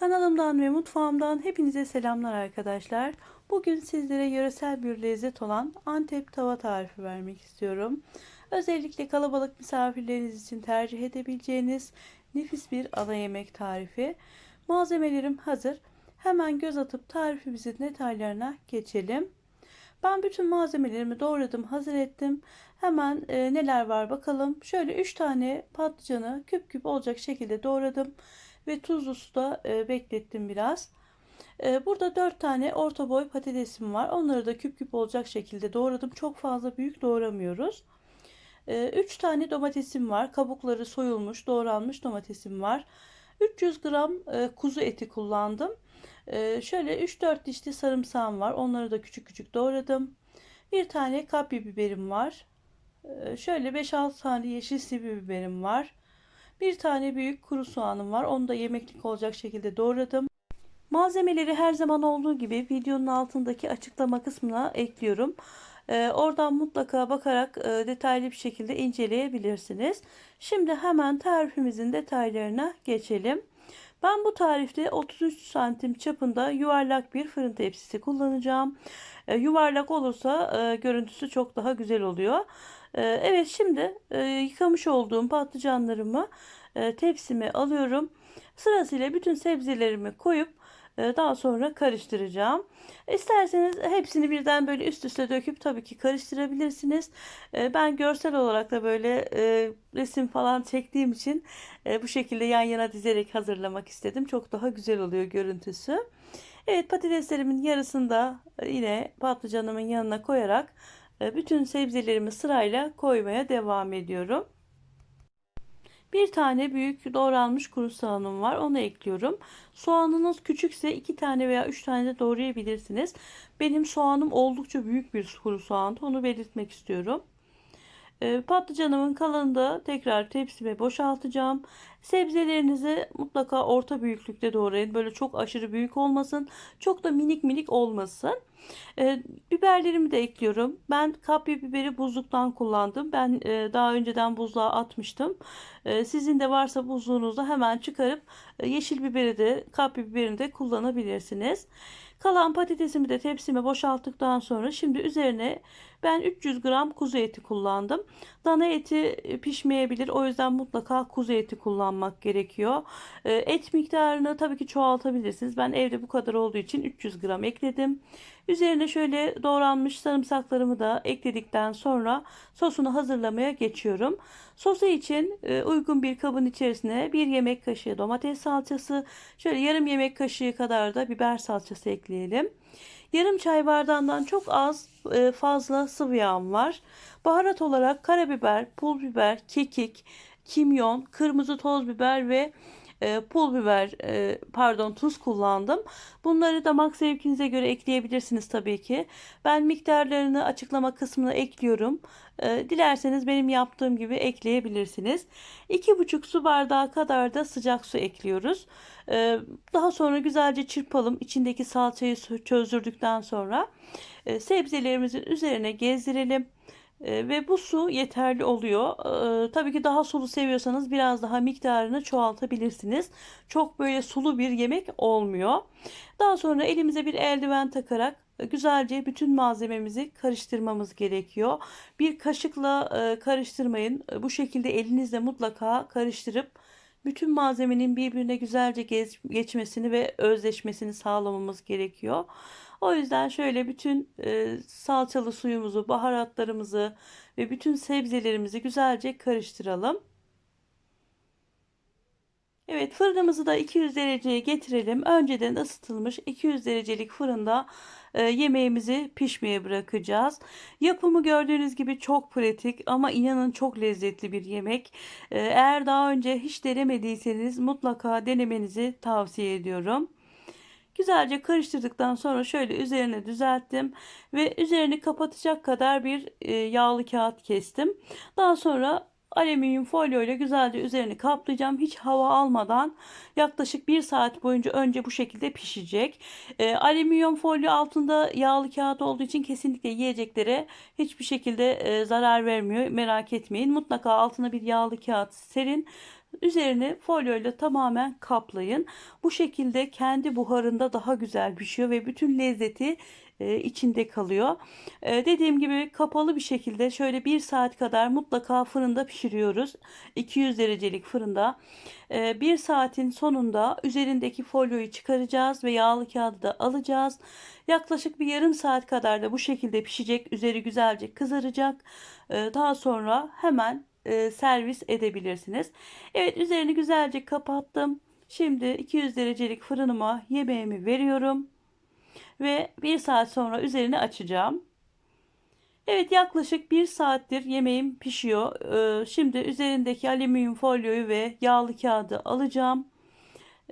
Kanalımdan ve mutfağımdan hepinize selamlar arkadaşlar. Bugün sizlere yöresel bir lezzet olan Antep tava tarifi vermek istiyorum. Özellikle kalabalık misafirleriniz için tercih edebileceğiniz nefis bir ana yemek tarifi. Malzemelerim hazır. Hemen göz atıp tarifimizin detaylarına geçelim. Ben bütün malzemelerimi doğradım, hazır ettim. Hemen e, neler var bakalım. Şöyle 3 tane patlıcanı küp küp olacak şekilde doğradım ve tuzlu suda e, beklettim biraz. E, burada 4 tane orta boy patatesim var. Onları da küp küp olacak şekilde doğradım. Çok fazla büyük doğramıyoruz. 3 tane domatesim var. Kabukları soyulmuş, doğranmış domatesim var. 300 gram e, kuzu eti kullandım. E, şöyle 3-4 dişli sarımsağım var. Onları da küçük küçük doğradım. Bir tane kapya biberim var. E, şöyle 5-6 tane yeşil sivri biberim var. Bir tane büyük kuru soğanım var. Onu da yemeklik olacak şekilde doğradım. Malzemeleri her zaman olduğu gibi videonun altındaki açıklama kısmına ekliyorum. Ee, oradan mutlaka bakarak e, detaylı bir şekilde inceleyebilirsiniz. Şimdi hemen tarifimizin detaylarına geçelim. Ben bu tarifte 33 santim çapında yuvarlak bir fırın tepsisi kullanacağım. E, yuvarlak olursa e, görüntüsü çok daha güzel oluyor. E, evet şimdi e, yıkamış olduğum patlıcanlarımı e, tepsime alıyorum. Sırasıyla bütün sebzelerimi koyup e, daha sonra karıştıracağım. İsterseniz hepsini birden böyle üst üste döküp tabii ki karıştırabilirsiniz. Ben görsel olarak da böyle resim falan çektiğim için bu şekilde yan yana dizerek hazırlamak istedim. Çok daha güzel oluyor görüntüsü. Evet patateslerimin yarısını da yine patlıcanımın yanına koyarak bütün sebzelerimi sırayla koymaya devam ediyorum. Bir tane büyük doğranmış kuru soğanım var. Onu ekliyorum. Soğanınız küçükse iki tane veya üç tane de doğrayabilirsiniz. Benim soğanım oldukça büyük bir kuru soğandı. Onu belirtmek istiyorum. Ee, patlıcanımın kalanını da tekrar tepsime boşaltacağım. Sebzelerinizi mutlaka orta büyüklükte doğrayın. Böyle çok aşırı büyük olmasın. Çok da minik minik olmasın. E, biberlerimi de ekliyorum. Ben kapya biberi buzluktan kullandım. Ben e, daha önceden buzluğa atmıştım. E, sizin de varsa buzluğunuzda hemen çıkarıp e, yeşil biberi de kapya biberini de kullanabilirsiniz. Kalan patatesimi de tepsime boşalttıktan sonra şimdi üzerine ben 300 gram kuzu eti kullandım. Dana eti e, pişmeyebilir. O yüzden mutlaka kuzu eti kullanmak gerekiyor. E, et miktarını tabii ki çoğaltabilirsiniz. Ben evde bu kadar olduğu için 300 gram ekledim. Üzerine şöyle doğranmış sarımsaklarımı da ekledikten sonra sosunu hazırlamaya geçiyorum. Sosu için e, uygun bir kabın içerisine bir yemek kaşığı domates salçası, şöyle yarım yemek kaşığı kadar da biber salçası ekleyelim. Yarım çay bardağından çok az e, fazla sıvı yağım var. Baharat olarak karabiber, pul biber, kekik, kimyon, kırmızı toz biber ve e, pul biber e, pardon tuz kullandım. Bunları damak zevkinize göre ekleyebilirsiniz tabii ki. Ben miktarlarını açıklama kısmına ekliyorum. E, dilerseniz benim yaptığım gibi ekleyebilirsiniz. 2,5 su bardağı kadar da sıcak su ekliyoruz. E, daha sonra güzelce çırpalım. İçindeki salçayı çözdürdükten sonra e, sebzelerimizin üzerine gezdirelim. Ve bu su yeterli oluyor. E, tabii ki daha sulu seviyorsanız biraz daha miktarını çoğaltabilirsiniz. Çok böyle sulu bir yemek olmuyor. Daha sonra elimize bir eldiven takarak güzelce bütün malzememizi karıştırmamız gerekiyor. Bir kaşıkla e, karıştırmayın. Bu şekilde elinizle mutlaka karıştırıp bütün malzemenin birbirine güzelce geçmesini ve özleşmesini sağlamamız gerekiyor. O yüzden şöyle bütün e, salçalı suyumuzu, baharatlarımızı ve bütün sebzelerimizi güzelce karıştıralım. Evet fırınımızı da 200 dereceye getirelim. Önceden ısıtılmış 200 derecelik fırında e, yemeğimizi pişmeye bırakacağız. Yapımı gördüğünüz gibi çok pratik ama inanın çok lezzetli bir yemek. E, eğer daha önce hiç denemediyseniz mutlaka denemenizi tavsiye ediyorum. Güzelce karıştırdıktan sonra şöyle üzerine düzelttim ve üzerini kapatacak kadar bir e, yağlı kağıt kestim. Daha sonra alüminyum folyo ile güzelce üzerini kaplayacağım. Hiç hava almadan yaklaşık bir saat boyunca önce bu şekilde pişecek. E, alüminyum folyo altında yağlı kağıt olduğu için kesinlikle yiyeceklere hiçbir şekilde e, zarar vermiyor. Merak etmeyin. Mutlaka altına bir yağlı kağıt serin Üzerini folyoyla tamamen kaplayın. Bu şekilde kendi buharında daha güzel pişiyor ve bütün lezzeti e, içinde kalıyor. E, dediğim gibi kapalı bir şekilde şöyle bir saat kadar mutlaka fırında pişiriyoruz. 200 derecelik fırında. E, bir saatin sonunda üzerindeki folyoyu çıkaracağız ve yağlı kağıdı da alacağız. Yaklaşık bir yarım saat kadar da bu şekilde pişecek. Üzeri güzelce kızaracak. Daha sonra hemen e, servis edebilirsiniz. Evet üzerini güzelce kapattım. Şimdi 200 derecelik fırınıma yemeğimi veriyorum. Ve bir saat sonra üzerini açacağım. Evet yaklaşık bir saattir yemeğim pişiyor. Ee, şimdi üzerindeki alüminyum folyoyu ve yağlı kağıdı alacağım.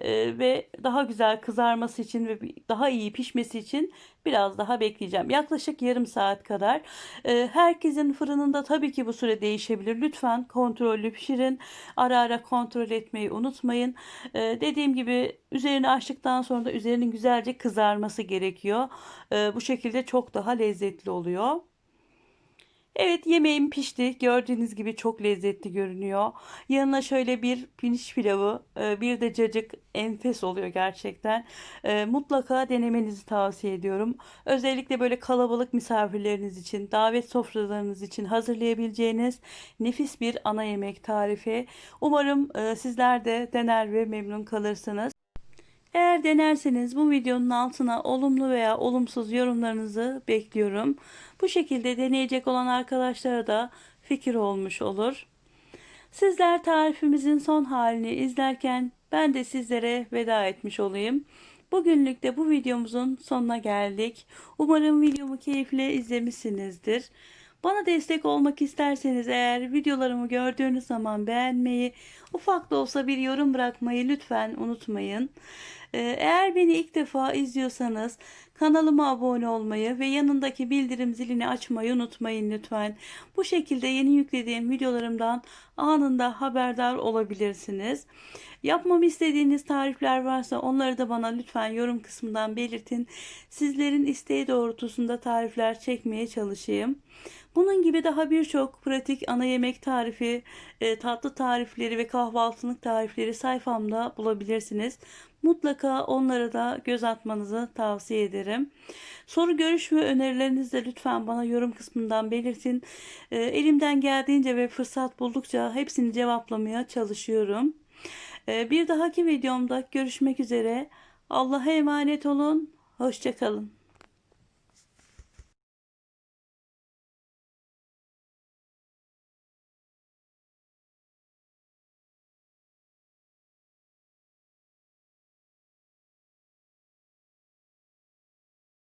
Ee, ve daha güzel kızarması için ve daha iyi pişmesi için biraz daha bekleyeceğim. Yaklaşık yarım saat kadar. Ee, herkesin fırınında tabii ki bu süre değişebilir. Lütfen kontrollü pişirin. Ara ara kontrol etmeyi unutmayın. Ee, dediğim gibi üzerini açtıktan sonra da üzerinin güzelce kızarması gerekiyor. Bu şekilde çok daha lezzetli oluyor. Evet yemeğim pişti. Gördüğünüz gibi çok lezzetli görünüyor. Yanına şöyle bir pirinç pilavı, e, bir de cacık enfes oluyor gerçekten. E, Mutlaka denemenizi tavsiye ediyorum. Özellikle böyle kalabalık misafirleriniz için, davet sofralarınız için hazırlayabileceğiniz nefis bir ana yemek tarifi. Umarım e, sizler de dener ve memnun kalırsınız. Eğer denerseniz bu videonun altına olumlu veya olumsuz yorumlarınızı bekliyorum. Bu şekilde deneyecek olan arkadaşlara da fikir olmuş olur. Sizler tarifimizin son halini izlerken ben de sizlere veda etmiş olayım. Bugünlük de bu videomuzun sonuna geldik. Umarım videomu keyifle izlemişsinizdir. Bana destek olmak isterseniz eğer videolarımı gördüğünüz zaman beğenmeyi, ufak da olsa bir yorum bırakmayı lütfen unutmayın. Ee, Eğer beni ilk defa izliyorsanız kanalıma abone olmayı ve yanındaki bildirim zilini açmayı unutmayın lütfen. Bu şekilde yeni yüklediğim videolarımdan anında haberdar olabilirsiniz. Yapmamı istediğiniz tarifler varsa onları da bana lütfen yorum kısmından belirtin. Sizlerin isteği doğrultusunda tarifler çekmeye çalışayım. Bunun gibi daha birçok pratik ana yemek tarifi, e, tatlı tarifleri ve kahvaltılık tarifleri sayfamda bulabilirsiniz. Mutlaka onlara da göz atmanızı tavsiye ederim. Soru, görüş ve önerilerinizi de lütfen bana yorum kısmından belirtin. E, elimden geldiğince ve fırsat buldukça hepsini cevaplamaya çalışıyorum. E, bir dahaki videomda görüşmek üzere. Allah'a emanet olun. Hoşçakalın.